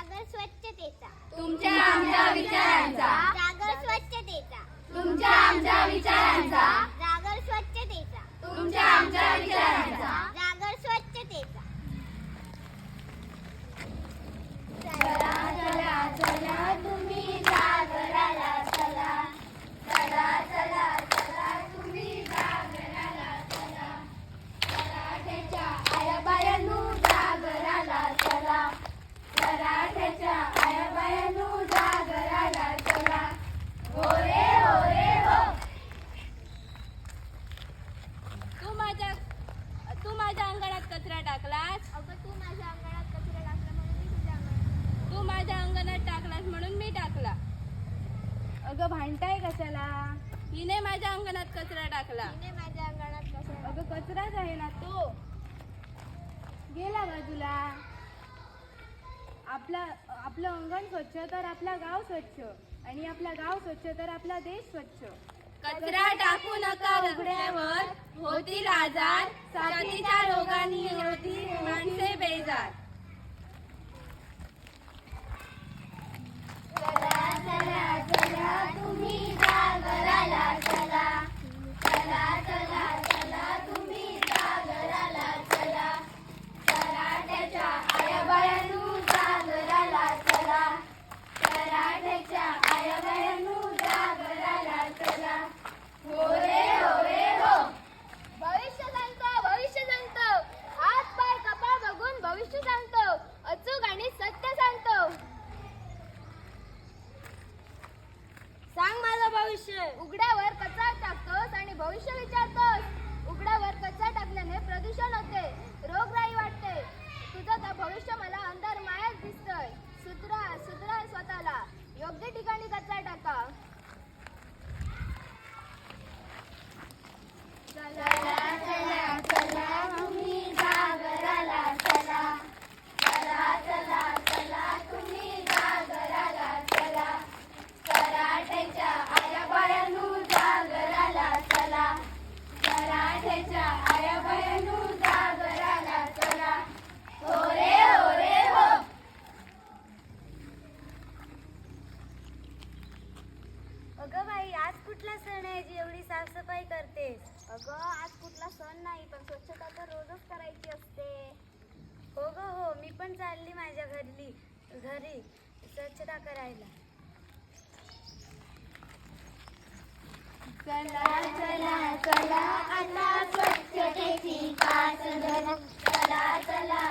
पथनाट्य जागर स्वच्छतेचा. तुमच्या आमच्या विचारांचा जागर स्वच्छतेचा तुमच्या आमच्या विचारांचा जागर स्वच्छतेचा तुमच्या आमच्या विचारांचा जागर स्वच्छतेचा चला चला चला तुम्ही जागराला चला चला चला चला तुम्ही जागराला चला मराठ्याच्या आयाबायांनो जागराला चला मराठ्याच्या आयाबायांनो जागराला चला हो रे हो रे हो तू माझ्या तू माझ्या अंगणात कचरा टाकलास अगं तू माझ्या अंगणात कचरा टाकला म्हणून मी तुझ्या अंगणात तू माझ्या अंगणात टाकलास म्हणून मी टाकला. अगं भांडताय कशाला? हिने माझ्या अंगणात कचरा टाकला. तिने माझ्या अंगणात कचरा अगं कचराच आहे ना तो. गेला बाजूला. आपला आपलं अंगण स्वच्छ तर आपला गाव स्वच्छ. आणि आपला गाव स्वच्छ तर आपला देश स्वच्छ. कचरा टाकू नका उघड्यावर होतील आजार. साथीच्या रोगांनी होतील माणसे बेजार चला चला चला तुम्ही जागराला चला चला चला चला तुम्ही जागराला चला कराट्याच्या आयाबायांनो जागराला चला कराट्याच्या आयाबायांनो जागराला चला हो रे हो रे हो भविष्य सांगतो भविष्य सांगतो हात पाय कपाळ बघून भविष्य सांगतो अचूक आणि सत्य सांगतो सांग माझं भविष्य उघड्यावर कचरा टाकतोस आणि भविष्य विचारतोस. उघड्यावर कचरा टाकल्याने प्रदूषण होते रोगराई वाटते. तुझं तर भविष्य मला अंधार मायाच दिसतंय. सुधरा सुधरा स्वतःला. योग्य ठिकाणी कचरा टाका. अगं बाई आज कुठला सण आहे जी एवढी साफसफाई करते अगं आज कुठला सण नाही पण स्वच्छता तर रोजच करायची असते. हो ग हो मी पण चालली माझ्या घरली घरी स्वच्छता करायला. चला चला चला आता स्वच्छतेची चला चला